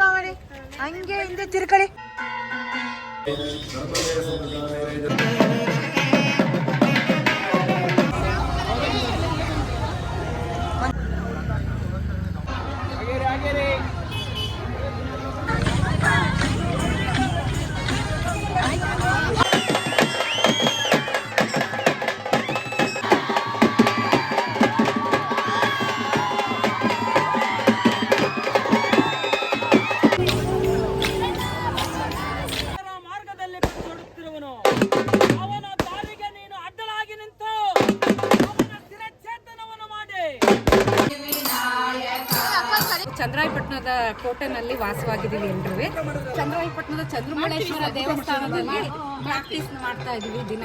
ಕಾವಣಿ ಹಂಗೆ ಹಿಂದೆ ತಿರ್ಕಳಿ ಚಂದ್ರಾಯಪಟ್ಟಣದ ಕೋಟೆನಲ್ಲಿ ವಾಸವಾಗಿದ್ದೀವಿ ಎಲ್ರೂ ಚಂದ್ರಾಯಪಟ್ಟಣದ ಚಂದ್ರಮಳೇಶ್ವರ ದೇವಸ್ಥಾನದಲ್ಲಿ ಪ್ರಾಕ್ಟೀಸ್ ಮಾಡ್ತಾ ಇದೀವಿ ದಿನ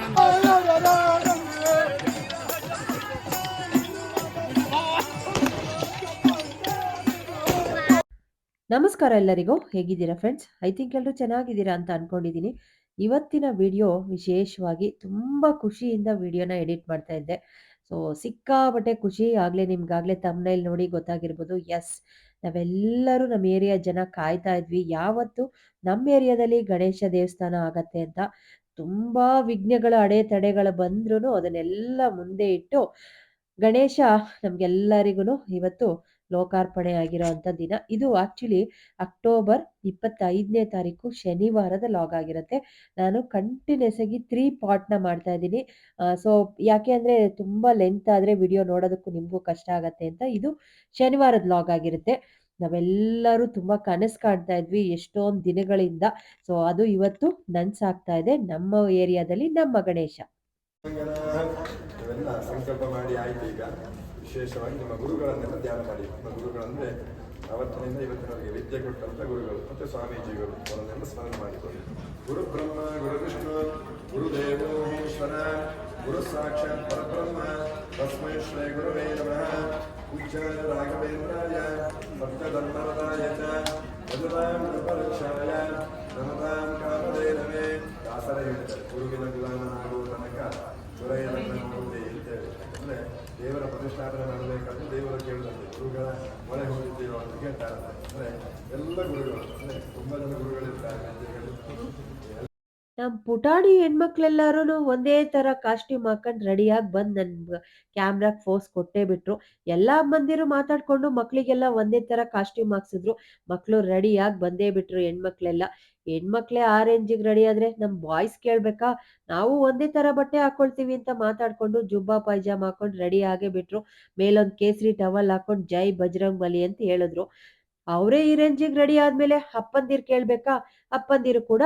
ನಮಸ್ಕಾರ ಎಲ್ಲರಿಗೂ. ಹೇಗಿದ್ದೀರಾ ಫ್ರೆಂಡ್ಸ್ ಐ ಥಿಂಕ್ ಎಲ್ಲರೂ ಚೆನ್ನಾಗಿದ್ದೀರಾ ಅಂತ ಅನ್ಕೊಂಡಿದ್ದೀನಿ. ಇವತ್ತಿನ ವಿಡಿಯೋ ವಿಶೇಷವಾಗಿ ತುಂಬ ಖುಷಿಯಿಂದ ವಿಡಿಯೋನ ಎಡಿಟ್ ಮಾಡ್ತಾ ಇದ್ದೆ. ಸೊ ಸಿಕ್ಕಾಬಟ್ಟೆ ಖುಷಿ ಆಗಲೇ ನಿಮ್ಗಾಗಲೇ ತಮ್ಮನೇಲಿ ನೋಡಿ ಗೊತ್ತಾಗಿರ್ಬೋದು. ಎಸ್ ನಾವೆಲ್ಲರೂ ನಮ್ಮ ಏರಿಯಾ ಜನ ಕಾಯ್ತಾ ಇದ್ವಿ. ಯಾವತ್ತು ನಮ್ಮ ಏರಿಯಾದಲ್ಲಿ ಗಣೇಶ ದೇವಸ್ಥಾನ ಆಗತ್ತೆ ಅಂತ ತುಂಬ ವಿಘ್ನಗಳ, ಅಡೆತಡೆಗಳು ಬಂದ್ರೂ ಅದನ್ನೆಲ್ಲ ಮುಂದೆ ಇಟ್ಟು ಗಣೇಶ ನಮ್ಗೆಲ್ಲರಿಗೂ ಇವತ್ತು ಲೋಕಾರ್ಪಣೆ ಆಗಿರೋವಂಥ ದಿನ. ಇದು ಆ್ಯಕ್ಚುಲಿ ಅಕ್ಟೋಬರ್ ಇಪ್ಪತ್ತೈದನೇ ತಾರೀಕು ಶನಿವಾರದ ಲಾಗ್ ಆಗಿರುತ್ತೆ. ನಾನು ಕಂಟಿನ್ಯೂಸ್ ಆಗಿ ತ್ರೀ ಪಾರ್ಟ್ನ ಮಾಡ್ತಾ ಇದ್ದೀನಿ. ಸೊ ಯಾಕೆ ಅಂದರೆ ತುಂಬ ಲೆಂತ್ ಆದರೆ ವಿಡಿಯೋ ನೋಡೋದಕ್ಕೂ ನಿಮಗೂ ಕಷ್ಟ ಆಗತ್ತೆ ಅಂತ ಇದು ಶನಿವಾರದ ಲಾಗ್ ಆಗಿರುತ್ತೆ. ನಾವೆಲ್ಲರೂ ತುಂಬ ಕನಸು ಕಾಣ್ತಾ ಇದ್ವಿ ಎಷ್ಟೊಂದು ದಿನಗಳಿಂದ. ಸೊ ಅದು ಇವತ್ತು ನನ್ಸಾಗ್ತಾ ಇದೆ. ನಮ್ಮ ಏರಿಯಾದಲ್ಲಿ ನಮ್ಮ ಗಣೇಶ. ಸಂಕಲ್ಪ ಮಾಡಿ ಆಯ್ತು ಈಗ. ವಿಶೇಷವಾಗಿ ನಿಮ್ಮ ಗುರುಗಳನ್ನೆಲ್ಲ ಧ್ಯಾನ ಮಾಡಿ. ನಿಮ್ಮ ಗುರುಗಳಂದ್ರೆ ಅವತ್ತಿನಿಂದ ಇವತ್ತಿನವರೆಗೆ ವಿದ್ಯೆ ಕೊಟ್ಟಂತ ಗುರುಗಳು ಮತ್ತೆ ಸ್ವಾಮೀಜಿಗಳು. ಅವರನ್ನೆಲ್ಲ ಸ್ಮರಣೆ ಮಾಡಿಕೊಳ್ಳಿ. ಗುರು ಬ್ರಹ್ಮ, ಗುರು ವಿಷ್ಣು ಗುರುದೇವೋ ಈಶ್ವರ ಗುರು ಸಾಕ್ಷಾತ್ ಪರಬ್ರಹ್ಮ ತಸ್ಮೈ ಶ್ರೀ ಗುರುವೇ ನಮಃ. ಪೂಜ್ಯಾಯ ರಾಘವೇಂದ್ರಾಯ, ಸತ್ಯಧರ್ಮರದಾಯ ಚ ಕೃಪರಕ್ಷಾಯ ನಮತಾಂ ಪ್ರತಿಷ್ಠಾಪನೆ ಮಾಡಬೇಕಾದ್ರೆ ದೇವರ ಕೇಳಿದಂತೆ ಗುರುಗಳ ಮೊಳೆ ಹೋಗಿದ್ದೀರೋ ಅಂತ ಕೇಳ್ತಾರೆ. ಅಂದ್ರೆ ಎಲ್ಲ ಗುರುಗಳು, ಅಂದ್ರೆ ತುಂಬಾ ಜನ ಗುರುಗಳಿರ್ತಾರೆ. ನಮ್ಮ ಪುಟಾಣಿ ಹೆಣ್ಮಕ್ಳೆಲ್ಲರೂ ಒಂದೇ ಥರ ಕಾಸ್ಟ್ಯೂಮ್ ಹಾಕೊಂಡು ರೆಡಿಯಾಗಿ ಬಂದು ನನ್ನ ಕ್ಯಾಮ್ರಾಗೆ ಫೋಸ್ ಕೊಟ್ಟೇ ಬಿಟ್ರು. ಎಲ್ಲ ಮಂದಿರು ಮಾತಾಡ್ಕೊಂಡು ಮಕ್ಕಳಿಗೆಲ್ಲ ಒಂದೇ ಥರ ಕಾಸ್ಟ್ಯೂಮ್ ಹಾಕ್ಸಿದ್ರು. ಮಕ್ಕಳು ರೆಡಿಯಾಗಿ ಬಂದೇ ಬಿಟ್ರು ಹೆಣ್ಮಕ್ಳೆಲ್ಲ. ಹೆಣ್ಮಕ್ಳೇ ಆ ರೇಂಜಿಗೆ ರೆಡಿ ಆದ್ರೆ ನಮ್ ಬಾಯ್ಸ್ ಕೇಳ್ಬೇಕಾ? ನಾವು ಒಂದೇ ತರ ಬಟ್ಟೆ ಹಾಕೊಳ್ತೀವಿ ಅಂತ ಮಾತಾಡ್ಕೊಂಡು ಜುಬ್ಬಾ ಪೈಜಾಮ್ ಹಾಕೊಂಡು ರೆಡಿ ಆಗೇ ಬಿಟ್ರು. ಮೇಲೊಂದ್ ಕೇಸರಿ ಟವಲ್ ಹಾಕೊಂಡು ಜೈ ಬಜರಂಗ್ ಬಲಿ ಅಂತ ಹೇಳಿದ್ರು. ಅವರೇ ಈ ರೇಂಜಿಗೆ ರೆಡಿ ಆದ್ಮೇಲೆ ಅಪ್ಪಂದಿರು ಕೇಳ್ಬೇಕಾ? ಅಪ್ಪಂದಿರು ಕೂಡ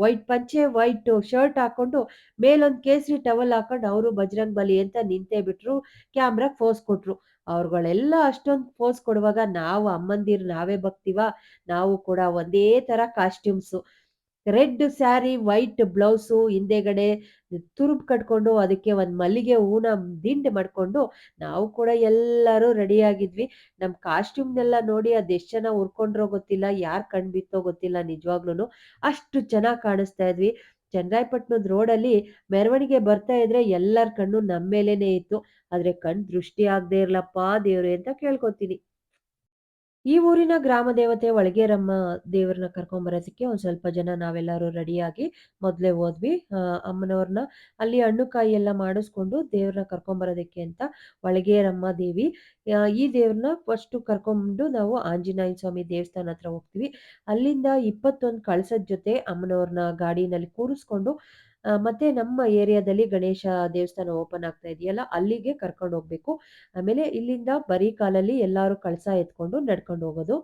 ವೈಟ್ ಪಂಚೆ, ವೈಟ್ ಶರ್ಟ್ ಹಾಕೊಂಡು ಮೇಲೊಂದು ಕೇಸರಿ ಟವಲ್ ಹಾಕೊಂಡು ಅವರು ಬಜರಂಗ್ ಬಲಿ ಅಂತ ನಿಂತೇ ಬಿಟ್ರು ಕ್ಯಾಮ್ರಾಗ್ ಫೋಸ್ ಕೊಟ್ರು. ಅವ್ರುಗಳೆಲ್ಲ ಅಷ್ಟೊಂದು ಫೋಸ್ ಕೊಡುವಾಗ ನಾವು ಅಮ್ಮಂದಿರು ನಾವೇ ಬಗ್ತೀವ ನಾವು ಕೂಡ ಒಂದೇ ತರ costumes red sari, white blouse, ಹಿಂದೆಗಡೆ ತುರುಬ್ ಕಟ್ಕೊಂಡು ಅದಕ್ಕೆ ಒಂದು ಮಲ್ಲಿಗೆ ಹೂನ ದಿಂಡು ಮಾಡ್ಕೊಂಡು ನಾವು ಕೂಡ ಎಲ್ಲರೂ ರೆಡಿಯಾಗಿದ್ವಿ ನಮ್ಮ ಕಾಸ್ಟ್ಯೂಮ್ನೆಲ್ಲ ನೋಡಿ ಅದೆಷ್ಟು ಜನ ಉರ್ಕೊಂಡ್ರೋ ಗೊತ್ತಿಲ್ಲ, ಯಾರು ಕಣ್ ಬಿತ್ತೋ ಗೊತ್ತಿಲ್ಲ ನಿಜವಾಗ್ಲೂ ಅಷ್ಟು ಚೆನ್ನಾಗಿ ಕಾಣಿಸ್ತಾ ಇದ್ವಿ. ಚನ್ನರಾಯಪಟ್ಟಣದ ರೋಡಲ್ಲಿ ಮೆರವಣಿಗೆ ಬರ್ತಾ ಇದ್ರೆ ಎಲ್ಲರ ಕಣ್ಣು ನಮ್ಮ ಮೇಲೇನೆ ಇತ್ತು. ಆದ್ರೆ ಕಣ್ ದೃಷ್ಟಿ ಆಗದೆ ಇರ್ಲಪ್ಪ ದೇವ್ರೆ ಅಂತ ಕೇಳ್ಕೊತೀನಿ. ಈ ಊರಿನ ಗ್ರಾಮ ದೇವತೆ ಒಳಗೇರಮ್ಮ ದೇವ್ರನ್ನ ಕರ್ಕೊಂಬರೋದಕ್ಕೆ ಒಂದ್ ಸ್ವಲ್ಪ ಜನ ನಾವೆಲ್ಲರೂ ರೆಡಿಯಾಗಿ ಮೊದಲೇ ಹೋದ್ವಿ. ಅಮ್ಮನವ್ರನ್ನ ಅಲ್ಲಿ ಹಣ್ಣು ಕಾಯಿ ಎಲ್ಲ ಮಾಡಿಸ್ಕೊಂಡು ದೇವ್ರನ್ನ ಕರ್ಕೊಂಬರೋದಕ್ಕೆ ಅಂತ ಒಳಗೇರಮ್ಮ ದೇವಿ. ಈ ದೇವ್ರನ್ನ ಫಸ್ಟ್ ಕರ್ಕೊಂಡು ನಾವು ಆಂಜನೇಯ ಸ್ವಾಮಿ ದೇವಸ್ಥಾನ ಹತ್ರ ಹೋಗ್ತೀವಿ. ಅಲ್ಲಿಂದ ಇಪ್ಪತ್ತೊಂದು ಕಳಸದ ಜೊತೆ ಅಮ್ಮನವ್ರನ್ನ ಗಾಡಿನಲ್ಲಿ ಕೂರಿಸ್ಕೊಂಡು ಮತ್ತೆ ನಮ್ಮ ಏರಿಯಾದಲ್ಲಿ ಗಣೇಶ ದೇವಸ್ಥಾನ ಓಪನ್ ಆಗ್ತಾ ಇದೆಯಲ್ಲ, ಅಲ್ಲಿಗೆ ಕರ್ಕೊಂಡು ಹೋಗ್ಬೇಕು. ಆಮೇಲೆ ಇಲ್ಲಿಂದ ಬರೀ ಕಾಲಲ್ಲಿ ಎಲ್ಲರೂ ಕಳಸ ಎತ್ಕೊಂಡು ನಡ್ಕೊಂಡು ಹೋಗೋದು.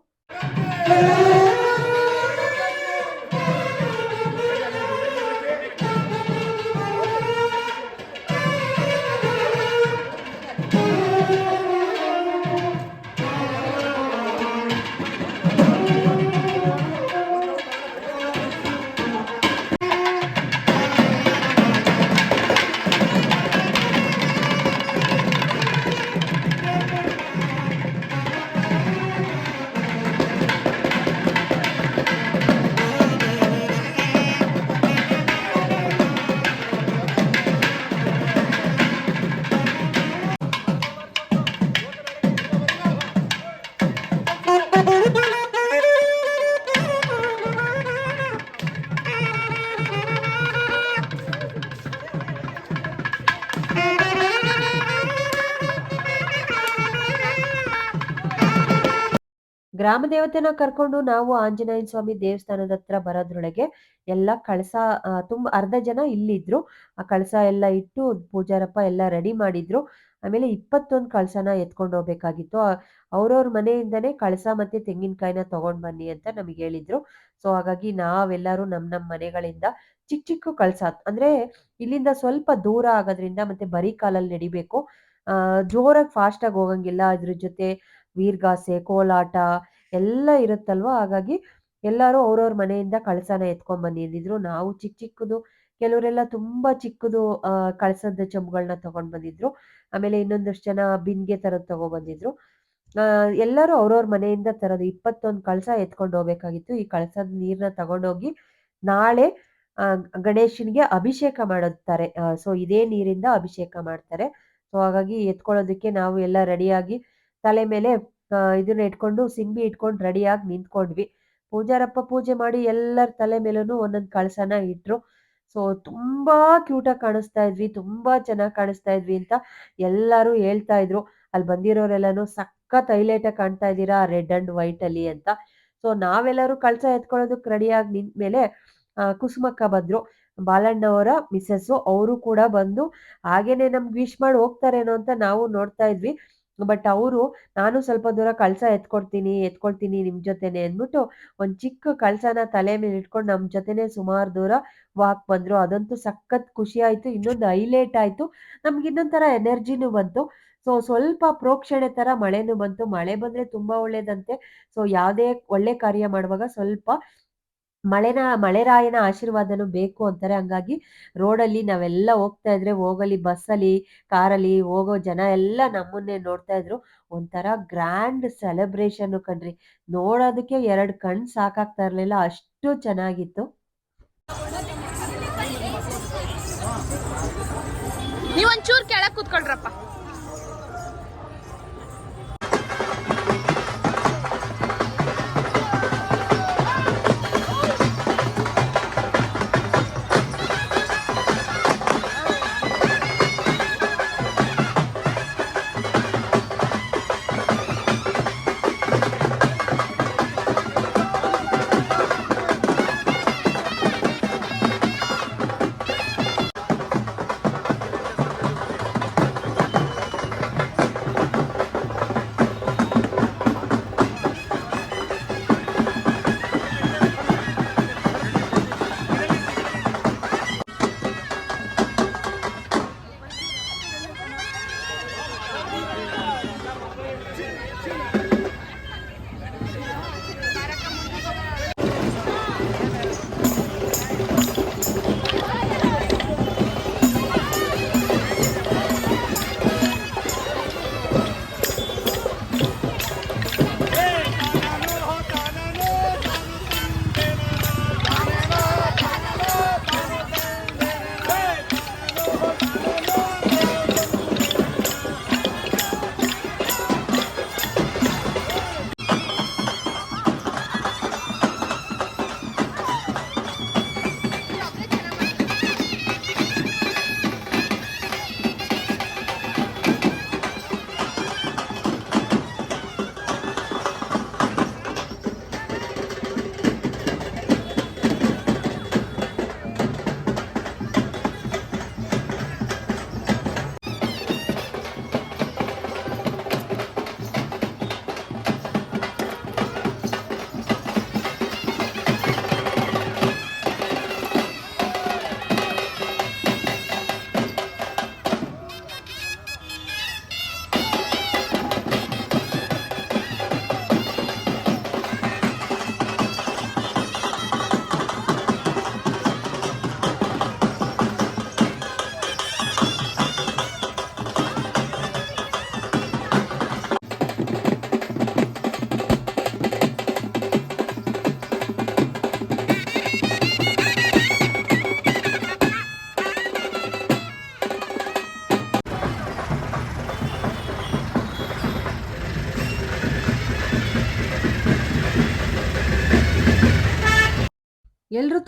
ಗ್ರಾಮ ದೇವತೆನ ಕರ್ಕೊಂಡು ನಾವು ಆಂಜನೇಯ ಸ್ವಾಮಿ ದೇವಸ್ಥಾನದ ಹತ್ರ ಬರೋದ್ರೊಳಗೆ ಎಲ್ಲ ಕಳಸ ತುಂಬಾ ಅರ್ಧ ಜನ ಇಲ್ಲಿದ್ರು. ಆ ಕಳಸ ಎಲ್ಲ ಇಟ್ಟು ಪೂಜಾರಪ್ಪ ಎಲ್ಲ ರೆಡಿ ಮಾಡಿದ್ರು. ಆಮೇಲೆ ಇಪ್ಪತ್ತೊಂದು ಕಳಸನ ಎತ್ಕೊಂಡು ಹೋಗ್ಬೇಕಾಗಿತ್ತು. ಅವ್ರವ್ರ ಮನೆಯಿಂದನೇ ಕಳಸ ಮತ್ತೆ ತೆಂಗಿನಕಾಯಿನ ತಗೊಂಡ್ ಬನ್ನಿ ಅಂತ ನಮಗೆ ಹೇಳಿದ್ರು. ಸೊ, ಹಾಗಾಗಿ ನಾವೆಲ್ಲರೂ ನಮ್ಮ ನಮ್ಮ ಮನೆಗಳಿಂದ ಚಿಕ್ಕ ಚಿಕ್ಕ ಕಳಸ, ಅಂದ್ರೆ ಇಲ್ಲಿಂದ ಸ್ವಲ್ಪ ದೂರ ಆಗೋದ್ರಿಂದ ಮತ್ತೆ ಬರೀ ಕಾಲಲ್ಲಿ ನಡಿಬೇಕು. ಜೋರಾಗಿ ಫಾಸ್ಟ್ ಆಗಿ ಹೋಗಂಗಿಲ್ಲ. ಅದ್ರ ಜೊತೆ ವೀರ್ಗಾಸೆ, ಕೋಲಾಟ ಎಲ್ಲ ಇರುತ್ತಲ್ವಾ? ಹಾಗಾಗಿ ಎಲ್ಲರೂ ಅವ್ರವ್ರ ಮನೆಯಿಂದ ಕಳಸನ ಎತ್ಕೊಂಡ್ ಬನ್ನಿ ಅಂದಿದ್ರು ನಾವು ಚಿಕ್ಕ ಚಿಕ್ಕದು, ಕೆಲವರೆಲ್ಲ ತುಂಬಾ ಚಿಕ್ಕದು ಕಳಸದ ಚಂಬುಗಳನ್ನ ತಗೊಂಡ್ ಬಂದಿದ್ರು. ಆಮೇಲೆ ಇನ್ನೊಂದಷ್ಟು ಜನ ಬಿನ್ಗೆ ತರದ್ ತಗೊಂಡ್ ಬಂದಿದ್ರು. ಆ, ಎಲ್ಲರೂ ಅವ್ರವ್ರ ಮನೆಯಿಂದ ತರೋದು ಇಪ್ಪತ್ತೊಂದು ಕಳಸ ಎತ್ಕೊಂಡು ಹೋಗ್ಬೇಕಾಗಿತ್ತು. ಈ ಕಳಸದ ನೀರ್ನ ತಗೊಂಡೋಗಿ ನಾಳೆ ಗಣೇಶನ್ಗೆ ಅಭಿಷೇಕ ಮಾಡುತ್ತಾರೆ. ಸೊ ಇದೇ ನೀರಿಂದ ಅಭಿಷೇಕ ಮಾಡ್ತಾರೆ. ಸೊ ಹಾಗಾಗಿ ಎತ್ಕೊಳ್ಳೋದಕ್ಕೆ ನಾವು ಎಲ್ಲ ರೆಡಿಯಾಗಿ ತಲೆ ಮೇಲೆ ಇದನ್ನ ಇಟ್ಕೊಂಡು ಸಿಂಬಿ ಇಟ್ಕೊಂಡು ರೆಡಿಯಾಗಿ ನಿಂತ್ಕೊಂಡ್ವಿ. ಪೂಜಾರಪ್ಪ ಪೂಜೆ ಮಾಡಿ ಎಲ್ಲರ ತಲೆ ಮೇಲೂ ಒಂದೊಂದು ಕಳಸನ ಇಟ್ರು. ಸೊ ತುಂಬಾ ಕ್ಯೂಟಾಗಿ ಕಾಣಿಸ್ತಾ ಇದ್ವಿ, ತುಂಬಾ ಚೆನ್ನಾಗಿ ಕಾಣಿಸ್ತಾ ಇದ್ವಿ ಅಂತ ಎಲ್ಲರೂ ಹೇಳ್ತಾ ಇದ್ರು. ಅಲ್ಲಿ ಬಂದಿರೋರೆಲ್ಲಾನು ಸಖತ್ ಹೈಲೈಟ್ ಆಗಿ ಕಾಣ್ತಾ ಇದ್ದೀರಾ ರೆಡ್ ಅಂಡ್ ವೈಟ್ ಅಲ್ಲಿ ಅಂತ. ಸೊ ನಾವೆಲ್ಲರೂ ಕಳಸ ಎತ್ಕೊಳ್ಳೋದಕ್ಕೆ ರೆಡಿಯಾಗಿ ನಿಂತ ಮೇಲೆ ಕುಸುಮಕ್ಕ ಬಂದ್ರು. ಬಾಲಣ್ಣವರ ಮಿಸ್ಸಸ್ಸು, ಅವರು ಕೂಡ ಬಂದು ಹಾಗೇನೆ ನಮ್ಗೆ ವಿಶ್ ಮಾಡಿ ಹೋಗ್ತಾರೇನೋ ಅಂತ ನಾವು ನೋಡ್ತಾ ಇದ್ವಿ. ಬಟ್ ಅವರು, ನಾನು ಸ್ವಲ್ಪ ದೂರ ಕಳಸ ಎತ್ಕೊಡ್ತೀನಿ, ಎತ್ಕೊಳ್ತೀನಿ ನಿಮ್ ಜೊತೆನೆ ಅಂದ್ಬಿಟ್ಟು ಒಂದ್ ಚಿಕ್ಕ ಕಳಸನ ತಲೆ ಮೇಲೆ ಇಟ್ಕೊಂಡು ನಮ್ ಜೊತೆನೆ ಸುಮಾರು ದೂರ ವಾಕ್ ಬಂದ್ರು. ಅದಂತೂ ಸಖತ್ ಖುಷಿ ಆಯ್ತು, ಇನ್ನೊಂದು ಹೈಲೈಟ್ ಆಯ್ತು. ನಮ್ಗೆ ಇನ್ನೊಂಥರ ಎನರ್ಜಿನೂ ಬಂತು. ಸೊ ಸ್ವಲ್ಪ ಪ್ರೋಕ್ಷಣೆ ತರ ಮಳೆನೂ ಬಂತು. ಮಳೆ ಬಂದ್ರೆ ತುಂಬಾ ಒಳ್ಳೇದಂತೆ. ಸೊ ಯಾವುದೇ ಒಳ್ಳೆ ಕಾರ್ಯ ಮಾಡುವಾಗ ಸ್ವಲ್ಪ ಮಳೆನ, ಮಳೆರಾಯನ ಆಶೀರ್ವಾದನೂ ಬೇಕು ಅಂತಾರೆ. ಹಂಗಾಗಿ ರೋಡಲ್ಲಿ ನಾವೆಲ್ಲ ಹೋಗ್ತಾ ಇದ್ರೆ ಹೋಗಲಿ, ಬಸ್ಸಲ್ಲಿ, ಕಾರಲ್ಲಿ ಹೋಗೋ ಜನ ಎಲ್ಲ ನಮ್ಮನ್ನೇ ನೋಡ್ತಾ ಇದ್ರು. ಒಂಥರ ಗ್ರ್ಯಾಂಡ್ ಸೆಲೆಬ್ರೇಷನ್ ಕಣ್ರಿ. ನೋಡೋದಕ್ಕೆ ಎರಡು ಕಣ್ ಸಾಕಾಗ್ತಾ ಇರಲಿಲ್ಲ. ಅಷ್ಟು ಚೆನ್ನಾಗಿತ್ತು. ನೀವೊಂಚೂರು ಕೆಳಗೆ ಕೂತ್ಕೊಳ್ರಪ್ಪ.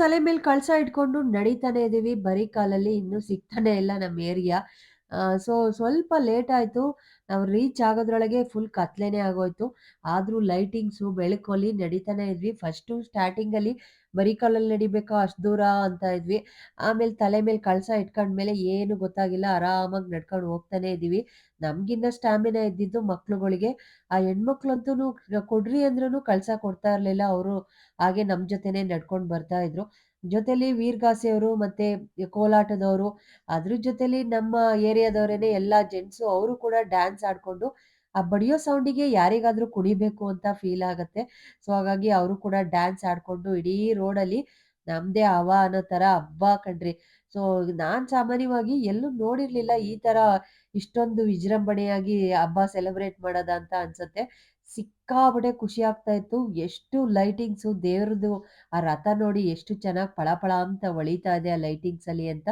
ತಲೆ ಮೇಲೆ ಕಳಸ ಇಟ್ಕೊಂಡು ನಡೀತಾನೆ ಇದೀವಿ. ಬರೀ ಕಾಲಲ್ಲಿ ಇನ್ನೂ ಸಿಗ್ತಾನೆ ಇಲ್ಲ ನಮ್ಮ ಏರಿಯಾ ಸೊ ಸ್ವಲ್ಪ ಲೇಟ್ ಆಯಿತು. ನಾವು ರೀಚ್ ಆಗೋದ್ರೊಳಗೆ ಫುಲ್ ಕತ್ಲೇನೆ ಆಗೋಯ್ತು. ಆದರೂ ಲೈಟಿಂಗ್ಸು ಬೆಳಕಲ್ಲಿ ನಡೀತಾನೆ ಇದ್ವಿ. ಫಸ್ಟು ಸ್ಟಾರ್ಟಿಂಗಲ್ಲಿ ಬರೀ ಕಾಲಲ್ಲಿ ನಡಿಬೇಕಾ ಅಷ್ಟು ದೂರ ಅಂತ ಇದ್ವಿ. ಆಮೇಲೆ ತಲೆ ಮೇಲೆ ಕಳಸ ಇಟ್ಕೊಂಡ್ಮೇಲೆ ಏನು ಗೊತ್ತಾಗಿಲ್ಲ. ಆರಾಮಾಗಿ ನಡ್ಕೊಂಡು ಹೋಗ್ತಾನೆ ಇದ್ದೀವಿ. ನಮಗಿನ್ನ ಸ್ಟ್ಯಾಮಿನಾ ಇದ್ದಿದ್ದು ಮಕ್ಳುಗಳಿಗೆ. ಆ ಹೆಣ್ಮಕ್ಳಂತೂ ಕೊಡ್ರಿ ಅಂದ್ರೂ ಕಳಸ ಕೊಡ್ತಾ ಇರಲಿಲ್ಲ. ಅವರು ಹಾಗೆ ನಮ್ಮ ಜೊತೆನೆ ನಡ್ಕೊಂಡು ಬರ್ತಾ ಇದ್ರು. ಜೊತೆಲಿ ವೀರ್ಗಾಸೆಯವರು ಮತ್ತೆ ಕೋಲಾಟದವರು, ಅದ್ರ ಜೊತೆಲಿ ನಮ್ಮ ಏರಿಯಾದವರೇನೆ ಎಲ್ಲ ಜೆಂಟ್ಸು ಅವರು ಕೂಡ ಡ್ಯಾನ್ಸ್ ಆಡ್ಕೊಂಡು ಆ ಬಡಿಯೋ ಸೌಂಡಿಗೆ ಯಾರಿಗಾದ್ರೂ ಕುಣಿಬೇಕು ಅಂತ ಫೀಲ್ ಆಗತ್ತೆ. ಸೊ ಹಾಗಾಗಿ ಅವರು ಕೂಡ ಡ್ಯಾನ್ಸ್ ಆಡ್ಕೊಂಡು ಇಡೀ ರೋಡಲ್ಲಿ ನಮ್ದೇ ಅವ ಅನ್ನೋ ತರ ಹಬ್ಬ ಕಣ್ರಿ. ಸೊ ನಾನ್ ಸಾಮಾನ್ಯವಾಗಿ ಎಲ್ಲೂ ನೋಡಿರ್ಲಿಲ್ಲ ಈ ತರ ಇಷ್ಟೊಂದು ವಿಜೃಂಭಣೆಯಾಗಿ ಹಬ್ಬ ಸೆಲೆಬ್ರೇಟ್ ಮಾಡೋದ ಅಂತ ಅನ್ಸತ್ತೆ. ಸಿಕ್ಕಾಪಟ್ಟೆ ಖುಷಿ ಆಗ್ತಾ ಇತ್ತು. ಎಷ್ಟು ಲೈಟಿಂಗ್ಸು ದೇವ್ರದ್ದು, ಆ ರಥ ನೋಡಿ ಎಷ್ಟು ಚೆನ್ನಾಗಿ ಫಳ ಅಂತ ಹೊಳಿತಾ ಇದೆ ಆ ಲೈಟಿಂಗ್ಸ್ ಅಲ್ಲಿ ಅಂತ.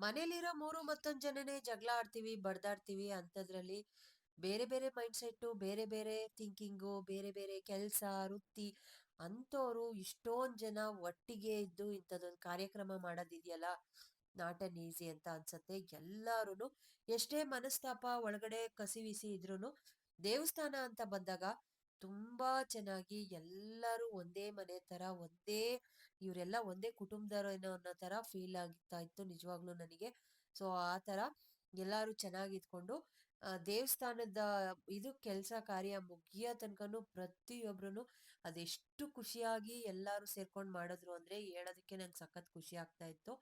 ಮನೇಲಿರೋ ಮೂರು ಮತ್ತೊಂದು ಜನನೇ ಜಗಳ ಆಡ್ತೀವಿ ಬಡ್ದಾಡ್ತೀವಿ ಅಂತದ್ರಲ್ಲಿ ಬೇರೆ ಬೇರೆ ಮೈಂಡ್ ಸೆಟ್ಟು ಬೇರೆ ಬೇರೆ ಥಿಂಕಿಂಗು ಬೇರೆ ಬೇರೆ ಕೆಲಸ, ವೃತ್ತಿ ಅಂಥವ್ರು ಇಷ್ಟೊಂದ್ ಜನ ಒಟ್ಟಿಗೆ ಇದ್ದು ಇಂಥದ್ದೊಂದು ಕಾರ್ಯಕ್ರಮ ಮಾಡೋದಿದೆಯಲ್ಲ. ನಾಟ್ ಅನ್ ಈಸಿ ಅಂತ ಅನ್ಸತ್ತೆ. ಎಲ್ಲಾರು ಎಷ್ಟೇ ಮನಸ್ತಾಪ ಒಳಗಡೆ ಕಸಿವಿಸಿ ಇದ್ರೂನು ದೇವಸ್ಥಾನ ಅಂತ ಬಂದಾಗ ತುಂಬಾ ಚೆನ್ನಾಗಿ ಎಲ್ಲರೂ ಒಂದೇ ಮನೆ ತರ ಒಂದೇ ಇವರೆಲ್ಲ ಒಂದೇ ಕುಟುಂಬದವರೇನೋ ಅನ್ನೋ ತರ ಫೀಲ್ ಆಗ್ತಾ ಇತ್ತು ನಿಜವಾಗ್ಲೂ ನನಗೆ. ಸೊ ಆ ತರ ಎಲ್ಲಾರು ಚೆನ್ನಾಗಿ ಇದ್ಕೊಂಡು ಆ, ದೇವಸ್ಥಾನದ ಇದು ಕೆಲಸ ಕಾರ್ಯ ಮುಗಿಯೋ ತನಕನು ಪ್ರತಿಯೊಬ್ರು ಅದೆಷ್ಟು ಖುಷಿಯಾಗಿ ಎಲ್ಲಾರು ಸೇರ್ಕೊಂಡು ಮಾಡಿದ್ರು ಅಂದ್ರೆ ಹೇಳೋದಕ್ಕೆ ನಂಗೆ ಸಖತ್ ಖುಷಿ ಆಗ್ತಾ ಇತ್ತು.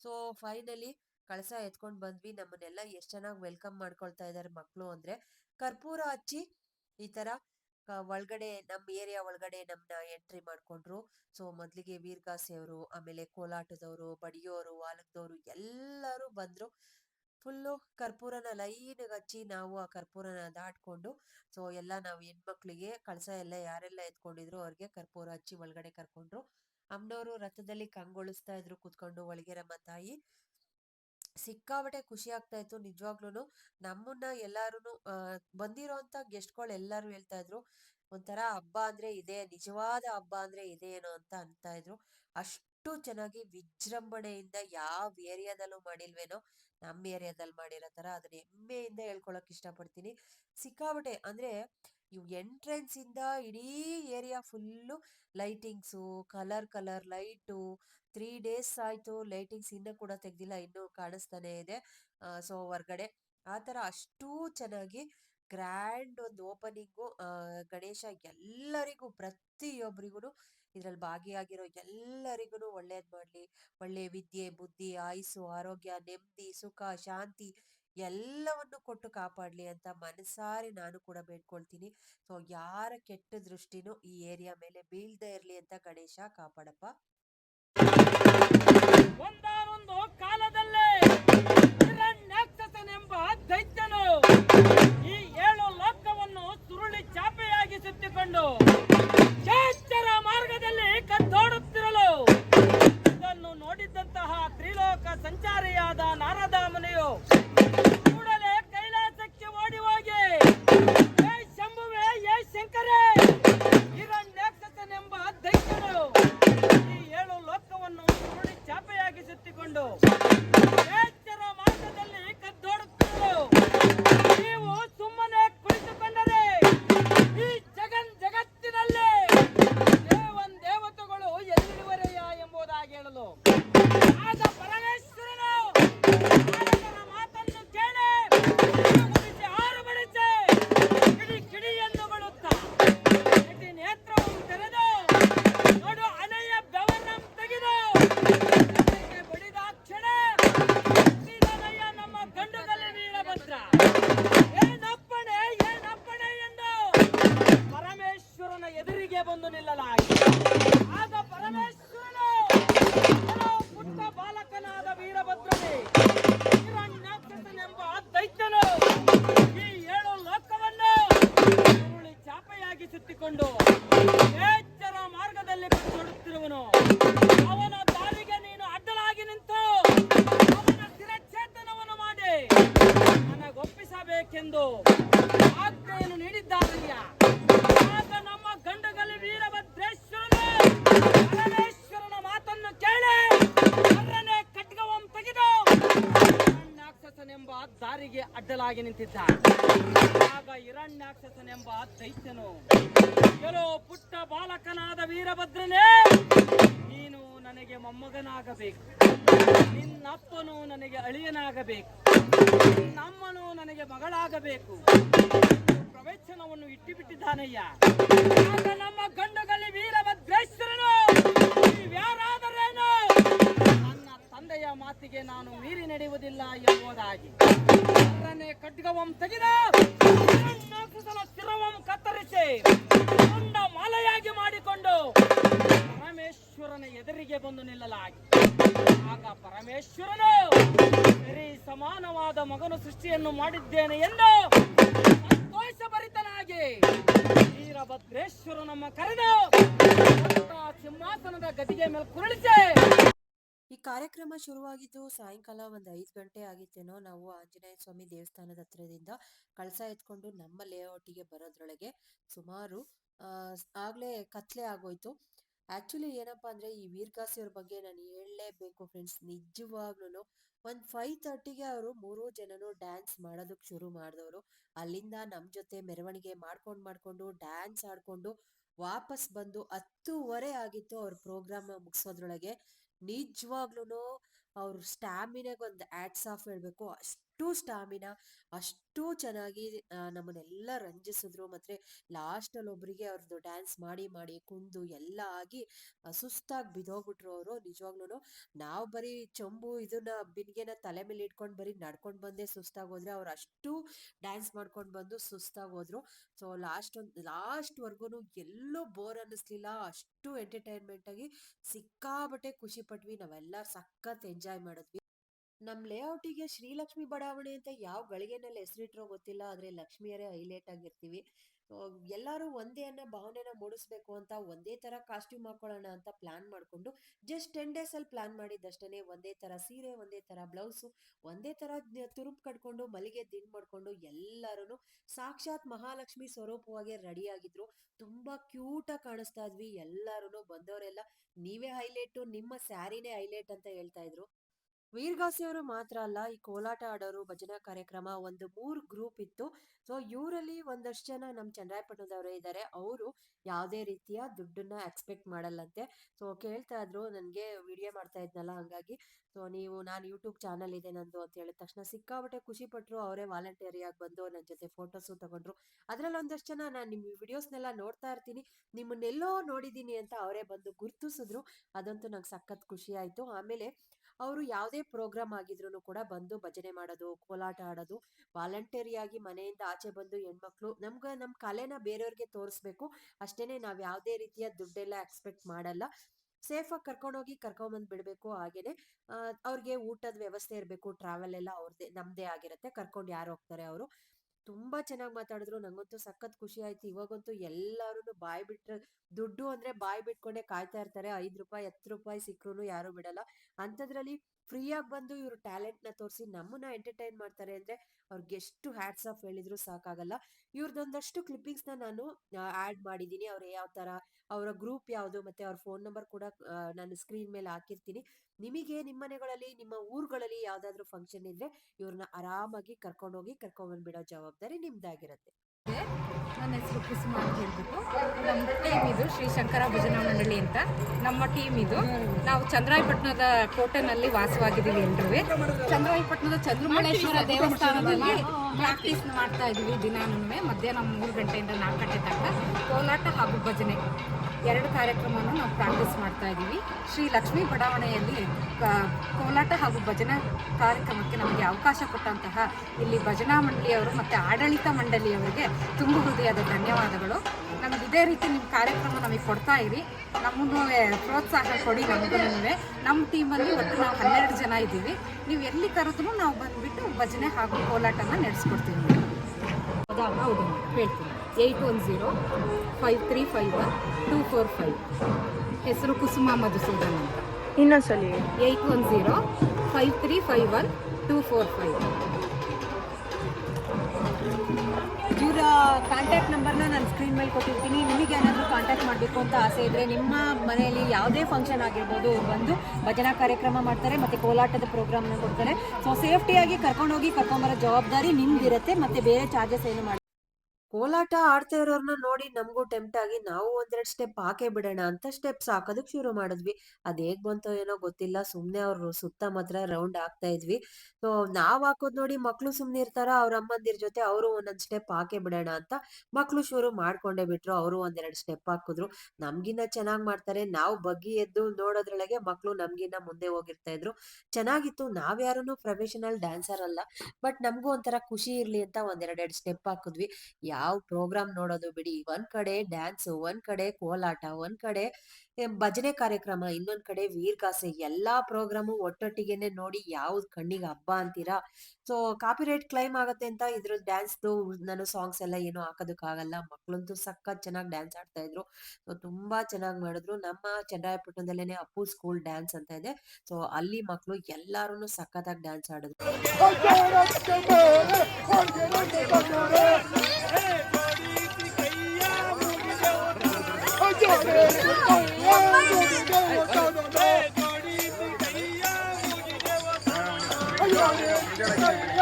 ಸೊ ಫೈನಲಿ ಕಳಸ ಎತ್ಕೊಂಡ್ ಬಂದ್ವಿ. ನಮ್ಮನ್ನೆಲ್ಲ ಎಷ್ಟ್ ಚೆನ್ನಾಗಿ ವೆಲ್ಕಮ್ ಮಾಡ್ಕೊಳ್ತಾ ಇದ್ದಾರೆ ಮಕ್ಕಳು ಅಂದ್ರೆ, ಕರ್ಪೂರ ಹಚ್ಚಿ ಈ ತರ ಒಳಗಡೆ ನಮ್ಮ ಏರಿಯಾ ಒಳಗಡೆ ನಮ್ಮನ್ನ ಎಂಟ್ರಿ ಮಾಡ್ಕೊಂಡ್ರು. ಸೊ ಮೊದಲಿಗೆ ವೀರ್ಗಾಸೆಯವರು, ಆಮೇಲೆ ಕೋಲಾಟದವರು, ಬಡಿಯೋರು, ವಾಲಕದವರು ಎಲ್ಲರೂ ಬಂದ್ರು. ಫುಲ್ಲು ಕರ್ಪೂರನ ಲೈನ್ ಹಚ್ಚಿ ನಾವು ಆ ಕರ್ಪೂರನ ದಾಟ್ಕೊಂಡು ಸೊ ಎಲ್ಲ ನಾವು ಹೆಣ್ಮಕ್ಳಿಗೆ ಕಳಸ ಎಲ್ಲ ಯಾರೆಲ್ಲ ಎತ್ಕೊಂಡಿದ್ರು ಅವ್ರಿಗೆ ಕರ್ಪೂರ ಹಚ್ಚಿ ಒಳಗಡೆ ಕರ್ಕೊಂಡ್ರು. ಅಮ್ಮನವರು ರಥದಲ್ಲಿ ಕಂಗೊಳಿಸ್ತಾ ಇದ್ರು ಕುತ್ಕೊಂಡು ಒಳಗೆರಮ್ಮ ತಾಯಿ. ಸಿಕ್ಕಾಬಟ್ಟೆ ಖುಷಿ ಆಗ್ತಾ ಇತ್ತು ನಿಜವಾಗ್ಲೂ ನಮ್ಮನ್ನ ಎಲ್ಲಾರು ಬಂದಿರೋಂತ ಗೆಸ್ಟ್ಗಳು ಎಲ್ಲರೂ ಹೇಳ್ತಾ ಇದ್ರು, ಒಂಥರ ಹಬ್ಬ ಅಂದ್ರೆ ಇದೆ, ನಿಜವಾದ ಹಬ್ಬ ಅಂದ್ರೆ ಇದೆ ಏನೋ ಅಂತ ಅನ್ತಾ ಇದ್ರು. ಅಷ್ಟು ಚೆನ್ನಾಗಿ ವಿಜೃಂಭಣೆಯಿಂದ ಯಾವ ಏರಿಯಾದಲ್ಲೂ ಮಾಡಿಲ್ವೇನೋ ನಮ್ಮ ಏರಿಯಾದಲ್ಲಿ ಮಾಡಿರೋ ತರ ಅದನ್ನ ಹೆಮ್ಮೆಯಿಂದ ಹೇಳ್ಕೊಳಕ್ ಇಷ್ಟಪಡ್ತೀನಿ. ಸಿಕ್ಕಾಬಟ್ಟೆ ಅಂದ್ರೆ ಇವ್ ಎಂಟ್ರೆನ್ಸ್ ಇಂದ ಇಡೀ area full lightings colour colour light three days ಆಯ್ತು ಲೈಟಿಂಗ್ಸ್ ಇನ್ನೂ ಕೂಡ ತೆಗ್ದಿಲ್ಲ, ಇನ್ನೂ ಕಾಣಿಸ್ತಾನೆ ಇದೆ. ಸೊ ಹೊರ್ಗಡೆ ಆ ಥರ ಅಷ್ಟೂ ಚೆನ್ನಾಗಿ ಗ್ರ್ಯಾಂಡ್ ಒಂದು ಓಪನಿಂಗು ಗಣೇಶ ಎಲ್ಲರಿಗೂ ಪ್ರತಿಯೊಬ್ಬರಿಗೂ ಇದರಲ್ಲಿ ಭಾಗಿಯಾಗಿರೋ ಎಲ್ಲರಿಗೂ ಒಳ್ಳೇದು ಮಾಡಲಿ. ಒಳ್ಳೆ ವಿದ್ಯೆ, ಬುದ್ಧಿ, ಆಯಸ್ಸು, ಆರೋಗ್ಯ, ನೆಮ್ಮದಿ, ಸುಖ, ಶಾಂತಿ ಎಲ್ಲವನ್ನು ಕೊಟ್ಟು ಕಾಪಾಡಲಿ ಅಂತ ಮನಸಾರಿ ನಾನು ಕೂಡ ಬೇಡ್ಕೊಳ್ತೀನಿ. ಸೊ ಯಾರ ಕೆಟ್ಟ ದೃಷ್ಟಿನೂ ಈ ಏರಿಯಾ ಮೇಲೆ ಬೀಳ್ದೇ ಇರಲಿ ಅಂತ ಗಣೇಶ ಕಾಪಾಡಪ್ಪ. ಒಂದಾನೊಂದು ಕಾಲದಲ್ಲೇ ದೈತ್ಯನು ಈ ಏಳು ಲೋಕವನ್ನು ಸುರುಳಿ ಚಾಪೆಯಾಗಿ ಸುತ್ತಿಕೊಂಡು ದಾರಿಗೆ ಅಡ್ಡಲಾಗಿ ನಿಂತಿದ್ದ ಆಗ ಹಿರಣ್ಯಾಕ್ಷಸನೆಂಬ ದೈತ್ಯನು ಕೆಲೋ ಪುಟ್ಟ ಬಾಲಕನಾದ ವೀರಭದ್ರನೇ, ನೀನು ನನಗೆ ಮೊಮ್ಮಗನಾಗಬೇಕು. ನಿನ್ನಪ್ಪನು ನನಗೆ ಅಳಿಯನಾಗಬೇಕು. ನಮ್ಮನು ನನಗೆ ಮಗಳಾಗಬೇಕು. ಪ್ರವಚನವನ್ನು ಇಟ್ಟುಬಿಟ್ಟಿದ್ದಾನಯ್ಯ. ಆಗ ನಮ್ಮ ಗಂಡುಗಳಲ್ಲಿ ವೀರಭದ್ರೇಶ್ವರನು ನೀವ್ಯಾರಾದರೇನು ತಂದೆಯ ಮಾತಿಗೆ ನಾನು ಮೀರಿ ನಡೆಯುವುದಿಲ್ಲ ಎಂಬುದಾಗಿ. ಅವರನ್ನೇ ಖಡ್ಗವಂ ತೆಗೆದ. ಶಿರವಂ ಕತ್ತರಿಸಿ ತುಂಡ ಮಾಲೆಯಾಗಿ ಮಾಡಿಕೊಂಡು ಪರಮೇಶ್ವರನ ಎದುರಿಗೆ ಬಂದು ನಿಲ್ಲಲಾಗಿ. ಆಗ ಪರಮೇಶ್ವರನು ಸರಿ ಸಮಾನವಾದ ಮಗನು ಸೃಷ್ಟಿಯನ್ನು ಮಾಡಿದ್ದೇನೆ ಎಂದು ಸಂತೋಷಭರಿತನಾಗಿ ವೀರಭದ್ರೇಶ್ವರ ನಮ್ಮ ಕರೆದು ಸಿಂಹಾಸನದ ಗದಿಗೆ ಮೇಲೆ ಕುರಳಿಸಿ ಕಾರ್ಯಕ್ರಮ ಶುರುವಾಗಿದ್ದು ಸಾಯಂಕಾಲ ಒಂದು ಐದು ಗಂಟೆ ಆಗಿತ್ತೇನೋ ನಾವು ಆಂಜನೇಯ ಸ್ವಾಮಿ ದೇವಸ್ಥಾನದ ಹತ್ರದಿಂದ ಕಳಸ ಎತ್ಕೊಂಡು ನಮ್ಮ ಲೇಔಟಿಗೆ ಬರೋದ್ರೊಳಗೆ ಸುಮಾರು ಆಗ್ಲೇ ಕತ್ಲೆ ಆಗೋಯ್ತು. ಆಕ್ಚುಲಿ ಏನಪ್ಪಾ ಅಂದ್ರೆ ಈ ವೀರ್ಗಾಸಿಯವ್ರ ಬಗ್ಗೆ ನಾನು ಹೇಳಲೇಬೇಕು ಫ್ರೆಂಡ್ಸ್. ನಿಜವಾಗ್ಲೂ ಒಂದು ಫೈವ್ ತರ್ಟಿಗೆ ಅವರು ಮೂರು ಜನನು ಡ್ಯಾನ್ಸ್ ಮಾಡೋದಕ್ಕೆ ಶುರು ಮಾಡಿದವರು. ಅಲ್ಲಿಂದ ನಮ್ ಜೊತೆ ಮೆರವಣಿಗೆ ಮಾಡ್ಕೊಂಡು ಮಾಡ್ಕೊಂಡು ಡ್ಯಾನ್ಸ್ ಆಡ್ಕೊಂಡು ವಾಪಸ್ ಬಂದು ಹತ್ತೂವರೆ ಆಗಿತ್ತು ಅವ್ರ ಪ್ರೋಗ್ರಾಮ್ ಮುಗಿಸೋದ್ರೊಳಗೆ. ನಿಜವಾಗ್ಲೂ ಅವ್ರ ಸ್ಟ್ಯಾಮಿನಾಗ ಒಂದು ಆ್ಯಡ್ಸ್ ಆಫ್ ಹೇಳಬೇಕು ಅಷ್ಟು ಸ್ಟ್ಯಾಮಿನಾ ಅಷ್ಟು ಚೆನ್ನಾಗಿ ನಮ್ಮನ್ನೆಲ್ಲ ರಂಜಿಸಿದ್ರು. ಮತ್ತೆ ಲಾಸ್ಟಲ್ಲಿ ಒಬ್ಬರಿಗೆ ಅವ್ರದ್ದು ಡ್ಯಾನ್ಸ್ ಮಾಡಿ ಮಾಡಿ ಕುಂದು ಎಲ್ಲ ಆಗಿ ಸುಸ್ತಾಗಿ ಬಿದ್ದೋಗ್ಬಿಟ್ರು ಅವರು ನಿಜವಾಗ್ಲೂ ನಾವು ಬರೀ ಚೊಂಬು ಇದನ್ನ ಬಿನ್ಗೆನ ತಲೆ ಮೇಲೆ ಇಟ್ಕೊಂಡು ಬರೀ ನಡ್ಕೊಂಡು ಬಂದೆ ಸುಸ್ತಾಗಿ ಹೋದ್ರೆ ಅವ್ರು ಅಷ್ಟು ಡ್ಯಾನ್ಸ್ ಮಾಡ್ಕೊಂಡು ಬಂದು ಸುಸ್ತಾಗಿ ಹೋದ್ರು. ಸೊ, ಲಾಸ್ಟ್ ಒಂದು ಲಾಸ್ಟ್ವರೆಗೂ ಎಲ್ಲೂ ಬೋರ್ ಅನ್ನಿಸ್ಲಿಲ್ಲ. ಅಷ್ಟು ಎಂಟರ್ಟೈನ್ಮೆಂಟ್ ಆಗಿ ಸಿಕ್ಕಾಬಟ್ಟೆ ಖುಷಿ ಪಟ್ವಿ. ನಾವೆಲ್ಲ ಸಖತ್ ಎಂಜಾಯ್ ಮಾಡಿದ್ವಿ. ನಮ್ಮ ಲೇಔಟಿಗೆ ಶ್ರೀಲಕ್ಷ್ಮಿ ಬಡಾವಣೆ ಅಂತ ಯಾವ ಗಳಿಗೆನಲ್ಲಿ ಹೆಸರಿಟ್ರೋ ಗೊತ್ತಿಲ್ಲ, ಆದರೆ ಲಕ್ಷ್ಮಿಯರೇ ಹೈಲೈಟ್ ಆಗಿರ್ತೀವಿ. ಎಲ್ಲರೂ ಒಂದೇ ಅನ್ನೋ ಭಾವನೆನ ಮೂಡಿಸ್ಬೇಕು ಅಂತ ಒಂದೇ ಥರ ಕಾಸ್ಟ್ಯೂಮ್ ಹಾಕೊಳ್ಳೋಣ ಅಂತ ಪ್ಲಾನ್ ಮಾಡಿಕೊಂಡು ಜಸ್ಟ್ ಟೆನ್ ಡೇಸಲ್ಲಿ ಪ್ಲಾನ್ ಮಾಡಿದ್ದಷ್ಟೇ ಒಂದೇ ಥರ ಸೀರೆ, ಒಂದೇ ಥರ ಬ್ಲೌಸು ಒಂದೇ ಥರ ತುರುಪ್ ಕಟ್ಕೊಂಡು ಮಲ್ಲಿಗೆ ದಿನ್ ಮಾಡ್ಕೊಂಡು ಎಲ್ಲರೂ ಸಾಕ್ಷಾತ್ ಮಹಾಲಕ್ಷ್ಮಿ ಸ್ವರೂಪವಾಗಿ ರೆಡಿ ಆಗಿದ್ರು. ತುಂಬಾ ಕ್ಯೂಟ್ ಆಗಿ ಕಾಣಿಸ್ತಾ ಇದ್ವಿ ಎಲ್ಲರೂ ಬಂದವರೆಲ್ಲ ನೀವೇ ಹೈಲೈಟು, ನಿಮ್ಮ ಸ್ಯಾರಿನೇ ಹೈಲೈಟ್ ಅಂತ ಹೇಳ್ತಾ ಇದ್ರು. ವೀರ್ಗಾಸಿ ಅವರು ಮಾತ್ರ ಅಲ್ಲ, ಈ ಕೋಲಾಟ ಆಡೋರು, ಭಜನಾ ಕಾರ್ಯಕ್ರಮ ಒಂದು ಮೂರು ಗ್ರೂಪ್ ಇತ್ತು. ಸೊ, ಇವರಲ್ಲಿ ಒಂದಷ್ಟು ಜನ ನಮ್ಮ ಚನ್ನರಾಯಪಟ್ಟಣದವರೇ ಇದ್ದಾರೆ ಅವರು ಯಾವುದೇ ರೀತಿಯ ದುಡ್ಡನ್ನ ಎಕ್ಸ್ಪೆಕ್ಟ್ ಮಾಡಲ್ಲಂತೆ. ಸೊ, ಕೇಳ್ತಾ ಇದ್ರು, ನನಗೆ ವಿಡಿಯೋ ಮಾಡ್ತಾ ಇದ್ನಲ್ಲ, ಹಂಗಾಗಿ. ಸೊ, ನೀವು, ನಾನು ಯೂಟ್ಯೂಬ್ ಚಾನಲ್ ಇದೆ ನಂದು ಅಂತ ಹೇಳಿದ ತಕ್ಷಣ ಸಿಕ್ಕಾಬಟ್ಟೆ ಖುಷಿ ಪಟ್ಟರು ಅವರೇ ವಾಲಂಟಿಯರಿಯಾಗಿ ಬಂದು ನನ್ನ ಜೊತೆ ಫೋಟೋಸು ತಗೊಂಡ್ರು. ಅದರಲ್ಲಿ ಒಂದಷ್ಟು ಜನ ನಾನು ನಿಮ್ಮ ವಿಡಿಯೋಸ್ನೆಲ್ಲ ನೋಡ್ತಾ ಇರ್ತೀನಿ. ನಿಮ್ಮನ್ನೆಲ್ಲೋ ನೋಡಿದ್ದೀನಿ ಅಂತ ಅವರೇ ಬಂದು ಗುರುತಿಸಿದ್ರು. ಅದಂತೂ ನಂಗೆ ಸಖತ್ ಖುಷಿ ಆಯಿತು. ಆಮೇಲೆ ಅವರು ಯಾವುದೇ ಪ್ರೋಗ್ರಾಮ್ ಆಗಿದ್ರು ಕೂಡ ಬಂದು ಭಜನೆ ಮಾಡೋದು, ಕೋಲಾಟ ಆಡೋದು ವಾಲಂಟರಿಯಾಗಿ ಮನೆಯಿಂದ ಆಚೆ ಬಂದು ಹೆಣ್ಮಕ್ಳು ನಮ್ಗೆ ನಮ್ಮ ಕಲೆನ ಬೇರೆಯವ್ರಿಗೆ ತೋರಿಸ್ಬೇಕು. ಅಷ್ಟೇನೆ ನಾವು ಯಾವುದೇ ರೀತಿಯ ದುಡ್ಡೆಲ್ಲ ಎಕ್ಸ್ಪೆಕ್ಟ್ ಮಾಡಲ್ಲ. ಸೇಫ್ ಸೇಫಾಗಿ ಕರ್ಕೊಂಡೋಗಿ ಕರ್ಕೊಂಬಂದು ಬಿಡಬೇಕು ಹಾಗೇನೆ. ಅವ್ರಿಗೆ ಊಟದ ವ್ಯವಸ್ಥೆ ಇರಬೇಕು ಟ್ರಾವೆಲ್ ಎಲ್ಲ ಅವ್ರದ್ದೇ ನಮ್ದೇ ಆಗಿರುತ್ತೆ. ಕರ್ಕೊಂಡು ಯಾರು ಹೋಗ್ತಾರೆ ಅವರು. ತುಂಬಾ ಚೆನ್ನಾಗಿ ಮಾತಾಡಿದ್ರು. ನಂಗಂತೂ ಸಖತ್ ಖುಷಿ ಆಯ್ತು. ಇವಾಗಂತೂ ಎಲ್ಲಾರು ಬಾಯ್ ಬಿಟ್ರೆ, ದುಡ್ಡು ಅಂದ್ರೆ ಬಾಯ್ ಬಿಟ್ಕೊಂಡೆ ಕಾಯ್ತಾ ಇರ್ತಾರೆ. ಐದ್ ರೂಪಾಯಿ, ಹತ್ತು ರೂಪಾಯಿ ಸಿಕ್ಕರು ಯಾರು ಬಿಡಲ್ಲ. ಅಂಥದ್ರಲ್ಲಿ ಫ್ರೀಯಾಗಿ ಬಂದು ಇವರು ನ ತೋರಿಸಿ ನಮ್ಮನ್ನ ಎಂಟರ್ಟೈನ್ ಮಾಡ್ತಾರೆ ಅಂದ್ರೆ ಅವ್ರಿಗೆ ಎಷ್ಟು ಹ್ಯಾಟ್ಸ್ ಆಫ್ ಹೇಳಿದ್ರು ಸಾಕಾಗಲ್ಲ. ಇವ್ರದೊಂದಷ್ಟು ಕ್ಲಿಪ್ಪಿಂಗ್ಸ್ನ ನಾನು ಆಡ್ ಮಾಡಿದೀನಿ ಅವ್ರು ಯಾವ ತರ, ಅವರ ಗ್ರೂಪ್ ಯಾವುದು ಮತ್ತೆ ಅವ್ರ ಫೋನ್ ನಂಬರ್ ಕೂಡ ನಾನು ಸ್ಕ್ರೀನ್ ಮೇಲೆ ಹಾಕಿರ್ತೀನಿ. ನಿಮಗೆ ನಿಮ್ಮ ಮನೆಗಳಲ್ಲಿ, ನಿಮ್ಮ ಊರುಗಳಲ್ಲಿ ಯಾವ್ದಾದ್ರು ಫಂಕ್ಷನ್ ಇದ್ರೆ ಇವ್ರನ್ನ ಆರಾಮಾಗಿ ಕರ್ಕೊಂಡೋಗಿ ಕರ್ಕೊಂಡ್ಬಂದ್ಬಿಡೋ ಜವಾಬ್ದಾರಿ ನಿಮ್ದಾಗಿರುತ್ತೆ. ನನ್ನ ಹೆಸರು ಕುಸುಮ ಅಂತ ಹೇಳ್ಬಿಟ್ಟು ನಮ್ಮ ಟೀಮ್ ಇದು ಶ್ರೀ ಶಂಕರ ಭಜನಾ ಮಂಡಳಿ ಅಂತ. ನಮ್ಮ ಟೀಮ್ ಇದು. ನಾವು ಚಂದ್ರಾಯಪಟ್ಟಣದ ಕೋಟೆನಲ್ಲಿ ವಾಸವಾಗಿದ್ದೀವಿ ಎಲ್ರೂ ಚಂದ್ರಾಯಪಟ್ಟಣದ ಚಂದ್ರಮಳೇಶ್ವರ ದೇವಸ್ಥಾನದಲ್ಲಿ ಪ್ರಾಕ್ಟೀಸ್ ಮಾಡ್ತಾ ಇದ್ವಿ ದಿನ ಮಧ್ಯಾಹ್ನ ಮೂರು ಗಂಟೆಯಿಂದ ನಾಲ್ಕು ಗಂಟೆ ತನಕ. ಕೋಲಾಟ ಹಾಗೂ ಭಜನೆ. ಎರಡು ಕಾರ್ಯಕ್ರಮವನ್ನು ನಾವು ಪ್ರಾಕ್ಟೀಸ್ ಮಾಡ್ತಾ ಇದ್ದೀವಿ. ಶ್ರೀ ಲಕ್ಷ್ಮೀ ಬಡಾವಣೆಯಲ್ಲಿ ಕೋಲಾಟ ಹಾಗೂ ಭಜನಾ ಕಾರ್ಯಕ್ರಮಕ್ಕೆ ನಮಗೆ ಅವಕಾಶ ಕೊಟ್ಟಂತಹ ಇಲ್ಲಿ ಭಜನಾ ಮಂಡಳಿಯವರು ಮತ್ತು ಆಡಳಿತ ಮಂಡಳಿಯವರಿಗೆ ತುಂಬ ಹೃದಯದ ಧನ್ಯವಾದಗಳು. ನಮ್ಗೆ ಇದೇ ರೀತಿ ನಿಮ್ಮ ಕಾರ್ಯಕ್ರಮ ನಮಗೆ ಕೊಡ್ತಾ ಇರಿ. ನಮಗೂ ಪ್ರೋತ್ಸಾಹ ಕೊಡಿ ನಮಗೂ ನಮ್ಮ ಟೀಮಲ್ಲಿ ಒಟ್ಟು ನಾವು ಹನ್ನೆರಡು ಜನ ಇದ್ದೀವಿ. ನೀವು ಎಲ್ಲಿ ಕರೆದ್ರೂ ನಾವು ಬಂದುಬಿಟ್ಟು ಭಜನೆ ಹಾಗೂ ಕೋಲಾಟನ ನಡೆಸ್ಕೊಡ್ತೀವಿ. ಹೌದಾ ಹೇಳ್ತೀನಿ. Eight one zero five three five one two four five ಹೆಸರು ಕುಸುಮ ಮಧುಸೂದನ್ ಅಂತ. ಇನ್ನೊಂದ್ಸಲಿ. Eight one zero five three five one two four five. ಇವರ ಕಾಂಟ್ಯಾಕ್ಟ್ ನಂಬರ್ನ ನಾನು ಸ್ಕ್ರೀನ್ ಮೇಲೆ ಕೊಟ್ಟಿರ್ತೀನಿ. ನಿಮಗೆ ಏನಾದರೂ ಕಾಂಟ್ಯಾಕ್ಟ್ ಮಾಡಬೇಕು ಅಂತ ಆಸೆ ಇದ್ದರೆ ನಿಮ್ಮ ಮನೆಯಲ್ಲಿ ಯಾವುದೇ ಫಂಕ್ಷನ್ ಆಗಿರ್ಬೋದು ಅವ್ರು ಬಂದು ಭಜನಾ ಕಾರ್ಯಕ್ರಮ ಮಾಡ್ತಾರೆ ಮತ್ತು ಕೋಲಾಟದ ಪ್ರೋಗ್ರಾಮ್ನ ಕೊಡ್ತಾರೆ. ಸೊ ಸೇಫ್ಟಿಯಾಗಿ ಕರ್ಕೊಂಡೋಗಿ ಕರ್ಕೊಂಬರೋ ಜವಾಬ್ದಾರಿ ನಿಮ್ದಿರುತ್ತೆ ಮತ್ತು ಬೇರೆ ಚಾರ್ಜಸ್ ಏನು ಮಾಡಿ ಕೋಲಾಟ ಆಡ್ತಾ ಇರೋರ್ನ ನೋಡಿ ನಮಗೂ ಟೆಂಪ್ಟ್ ಆಗಿ ನಾವು ಒಂದೆರಡು ಸ್ಟೆಪ್ ಹಾಕೇ ಬಿಡೋಣ ಅಂತ ಸ್ಟೆಪ್ಸ್ ಹಾಕೋದಕ್ಕೆ ಶುರು ಮಾಡಿದ್ವಿ. ಅದ್ ಹೇಗ್ ಬಂತೋ ಏನೋ ಗೊತ್ತಿಲ್ಲ. ಸುಮ್ನೆ ಅವ್ರು ಸುತ್ತಮತ್ರ ರೌಂಡ್ ಆಗ್ತಾ ಇದ್ವಿ. ಸೊ ನಾವ್ ಹಾಕೋದ್ ನೋಡಿ ಮಕ್ಳು ಸುಮ್ನೆ ಇರ್ತಾರ, ಅವ್ರ ಅಮ್ಮಂದಿರ್ ಜೊತೆ ಅವರು ಒಂದೊಂದ್ ಸ್ಟೆಪ್ ಹಾಕೇ ಬಿಡೋಣ ಅಂತ ಮಕ್ಳು ಶುರು ಮಾಡ್ಕೊಂಡೇ ಬಿಟ್ರು. ಅವರು ಒಂದೆರಡು ಸ್ಟೆಪ್ ಹಾಕಿದ್ರು. ನಮ್ಗಿನ್ನ ಚೆನ್ನಾಗ್ ಮಾಡ್ತಾರೆ. ನಾವು ಬಗ್ಗಿ ಎದ್ದು ನೋಡೋದ್ರೊಳಗೆ ಮಕ್ಳು ನಮ್ಗಿನ್ನ ಮುಂದೆ ಹೋಗಿರ್ತಾ ಇದ್ರು. ಚೆನ್ನಾಗಿತ್ತು. ನಾವ್ಯಾರೂ ಪ್ರೊಫೆಷನಲ್ ಡ್ಯಾನ್ಸರ್ ಅಲ್ಲ. ಬಟ್ ನಮಗೂ ಒಂಥರ ಖುಷಿ ಇರ್ಲಿ ಅಂತ ಒಂದೆರಡೆರಡು ಸ್ಟೆಪ್ ಹಾಕಿದ್ವಿ. ಯಾವ ಪ್ರೋಗ್ರಾಮ್ ನೋಡೋದು ಬಿಡಿ. ಒಂದ್ ಕಡೆ ಡ್ಯಾನ್ಸ್ ಒಂದ್ ಕಡೆ ಕೋಲಾಟ ಒಂದ್ ಕಡೆ ಭಜನೆ ಕಾರ್ಯಕ್ರಮ, ಇನ್ನೊಂದ್ ಕಡೆ ವೀರ್ಗಾಸೆ ಎಲ್ಲಾ ಪ್ರೋಗ್ರಾಮು ಒಟ್ಟೊಟ್ಟಿಗೆನೆ ನೋಡಿ ಯಾವ್ದು ಕಣ್ಣಿಗೆ ಹಬ್ಬ ಅಂತೀರಾ? ಸೊ ಕಾಪಿರೈಟ್ ಕ್ಲೈಮ್ ಆಗತ್ತೆ ಅಂತ ಇದ್ರ ಡ್ಯಾನ್ಸ್ದು ನಾನು ಸಾಂಗ್ಸ್ ಎಲ್ಲ ಏನು ಹಾಕೋದಕ್ಕಾಗಲ್ಲ. ಮಕ್ಳಂತೂ ಸಖತ್ ಚೆನ್ನಾಗಿ ಡ್ಯಾನ್ಸ್ ಆಡ್ತಾ ಇದ್ರು. ಸೊ ತುಂಬಾ ಚೆನ್ನಾಗಿ ಮಾಡಿದ್ರು. ನಮ್ಮ ಚನ್ನರಾಯಪಟ್ಟಣದಲ್ಲೇನೆ ಅಪ್ಪು ಸ್ಕೂಲ್ ಡ್ಯಾನ್ಸ್ ಅಂತ ಇದೆ. ಸೊ ಅಲ್ಲಿ ಮಕ್ಕಳು ಎಲ್ಲಾರು ಸಖತ್ತಾಗಿ ಡ್ಯಾನ್ಸ್ ಆಡಿದ್ರು. ಯಾರು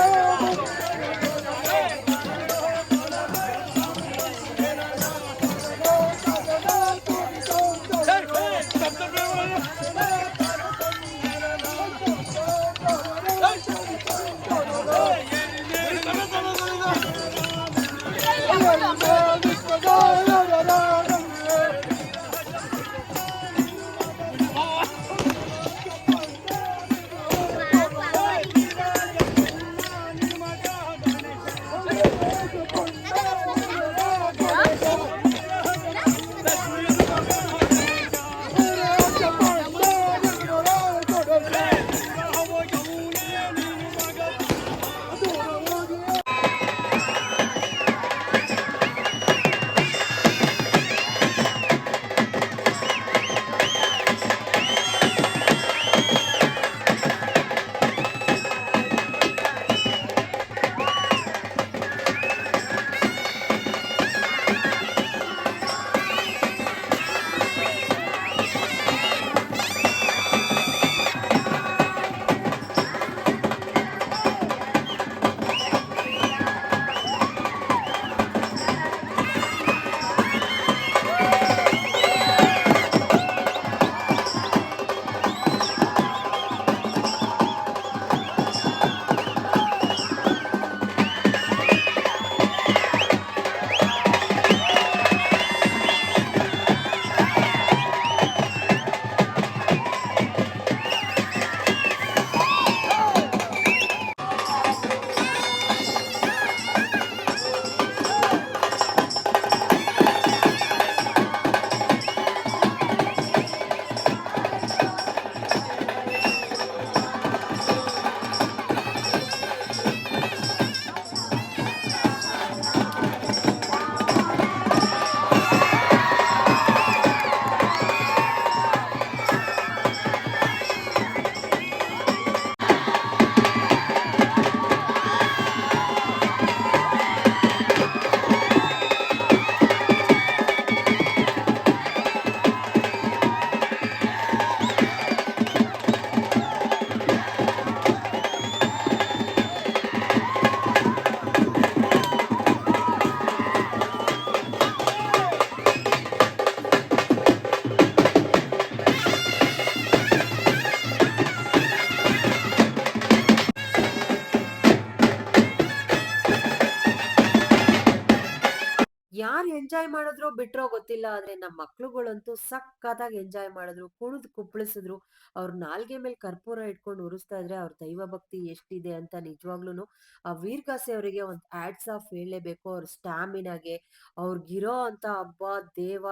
ಎಂಜಾಯ್ ಮಾಡಿದ್ರು ಬಿಟ್ರೋ ಗೊತ್ತಿಲ್ಲ, ಆದ್ರೆ ನಮ್ಮ ಮಕ್ಳುಗಳಂತೂ ಸಖತ್ತಾಗಿ ಎಂಜಾಯ್ ಮಾಡಿದ್ರು, ಕುಣಿದು ಕುಪ್ಪಳಿಸಿದ್ರು. ಅವ್ರ ನಾಲ್ಗೆ ಮೇಲೆ ಕರ್ಪೂರ ಇಟ್ಕೊಂಡು ಉರಿಸ್ತಾ ಇದ್ರೆ ಅವ್ರ ದೈವ ಭಕ್ತಿ ಎಷ್ಟಿದೆ ಅಂತ ನಿಜವಾಗ್ಲೂ ಆ ವೀರ್ಗಾಸೆ ಅವರಿಗೆ ಒಂದು ಆಡ್ಸ್ ಆಫ್ ಹೇಳಲೇಬೇಕು, ಅವ್ರ ಸ್ಟ್ಯಾಮಿನಾಗೆ ಅವ್ರಿಗಿರೋ ಅಂತ ಹಬ್ಬ ದೇವ,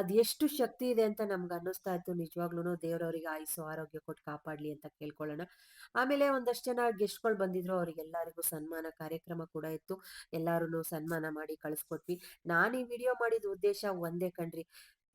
ಅದ್ ಎಷ್ಟು ಶಕ್ತಿ ಇದೆ ಅಂತ ನಮ್ಗೆ ಅನ್ನಿಸ್ತಾ ಇತ್ತು. ನಿಜವಾಗ್ಲೂ ದೇವ್ರವ್ರಿಗೆ ಆಯುಸ್ಸು, ಆರೋಗ್ಯ ಕೊಟ್ಟು ಕಾಪಾಡ್ಲಿ ಅಂತ ಕೇಳ್ಕೊಳ್ಳೋಣ. ಆಮೇಲೆ ಒಂದಷ್ಟು ಜನ ಗೆಸ್ಟ್ಗಳು ಬಂದಿದ್ರು, ಅವ್ರಿಗೆಲ್ಲರಿಗೂ ಸನ್ಮಾನ ಕಾರ್ಯಕ್ರಮ ಕೂಡ ಇತ್ತು. ಎಲ್ಲಾರು ಸನ್ಮಾನ ಮಾಡಿ ಕಳಿಸ್ಕೊಟ್ವಿ. ನಾನು ಈ ವಿಡಿಯೋ ಮಾಡಿದ ಉದ್ದೇಶ ಒಂದೇ ಕಣ್ರಿ.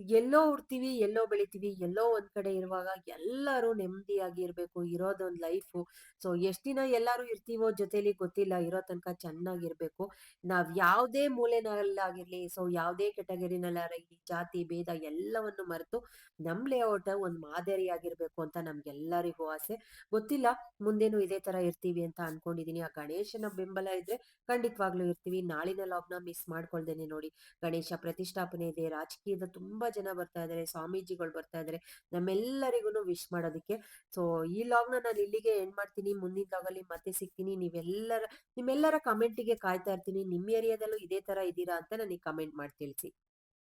ಎಲ್ಲೋ ಹುಡ್ತೀವಿ, ಎಲ್ಲೋ ಬೆಳಿತೀವಿ, ಎಲ್ಲೋ ಒಂದ್ ಕಡೆ ಇರುವಾಗ ಎಲ್ಲರೂ ನೆಮ್ಮದಿಯಾಗಿ ಇರ್ಬೇಕು ಇರೋದೊಂದ್ ಲೈಫು. ಸೊ, ಎಷ್ಟ್ ದಿನ ಎಲ್ಲಾರು ಇರ್ತೀವೋ ಜೊತೆಲಿ ಗೊತ್ತಿಲ್ಲ, ಇರೋ ತನಕ ಚೆನ್ನಾಗಿರ್ಬೇಕು. ನಾವ್ ಯಾವ್ದೇ ಮೂಲೆನಲ್ಲಾಗಿರ್ಲಿ, ಸೊ, ಯಾವ್ದೇ ಕೆಟಗರಿನಲ್ಲಾಗಿರ್ಲಿ ಜಾತಿ, ಭೇದ ಎಲ್ಲವನ್ನು ಮರೆತು ನಮ್ ಲೇಔಟ್ ಒಂದ್ ಮಾದರಿಯಾಗಿರ್ಬೇಕು ಅಂತ ನಮ್ಗೆಲ್ಲರಿಗೂ ಆಸೆ. ಗೊತ್ತಿಲ್ಲ, ಮುಂದೇನು ಇದೇ ತರ ಇರ್ತೀವಿ ಅಂತ ಅನ್ಕೊಂಡಿದೀನಿ. ಆ ಗಣೇಶನ ಬೆಂಬಲ ಇದ್ರೆ ಖಂಡಿತವಾಗ್ಲೂ ಇರ್ತೀವಿ. ನಾಳಿನ ಲಾಗ್ನ ಮಿಸ್ ಮಾಡ್ಕೊಳ್ದೇನೆ ನೋಡಿ. ಗಣೇಶ ಪ್ರತಿಷ್ಠಾಪನೆ ಇದೆ, ರಾಜಕೀಯದ ತುಂಬಾ ಜನ ಬರ್ತಾ ಇದಾರೆ, ಸ್ವಾಮೀಜಿಗಳು ಬರ್ತಾ ಇದಾರೆ ನಮ್ಮೆಲ್ಲರಿಗೂ ವಿಶ್ ಮಾಡೋದಕ್ಕೆ. ಸೊ ಈ ಲಾಗ್ನ ನಾನು ಇಲ್ಲಿಗೆ ಎಂಡ್ ಮಾಡ್ತೀನಿ, ಮುಂದಿನ ಲಾಗಲ್ಲಿ ಮತ್ತೆ ಸಿಗ್ತೀನಿ. ನೀವೆಲ್ಲರ, ನಿಮ್ಮೆಲ್ಲರ ಕಮೆಂಟಿಗೆ ಕಾಯ್ತಾ ಇರ್ತೀನಿ. ನಿಮ್ಮ ಏರಿಯಾದಲ್ಲೂ ಇದೇ ತರ ಇದ್ದೀರಾ ಅಂತ ನನಗೆ ಕಮೆಂಟ್ ಮಾಡಿ ತಿಳಿಸಿ.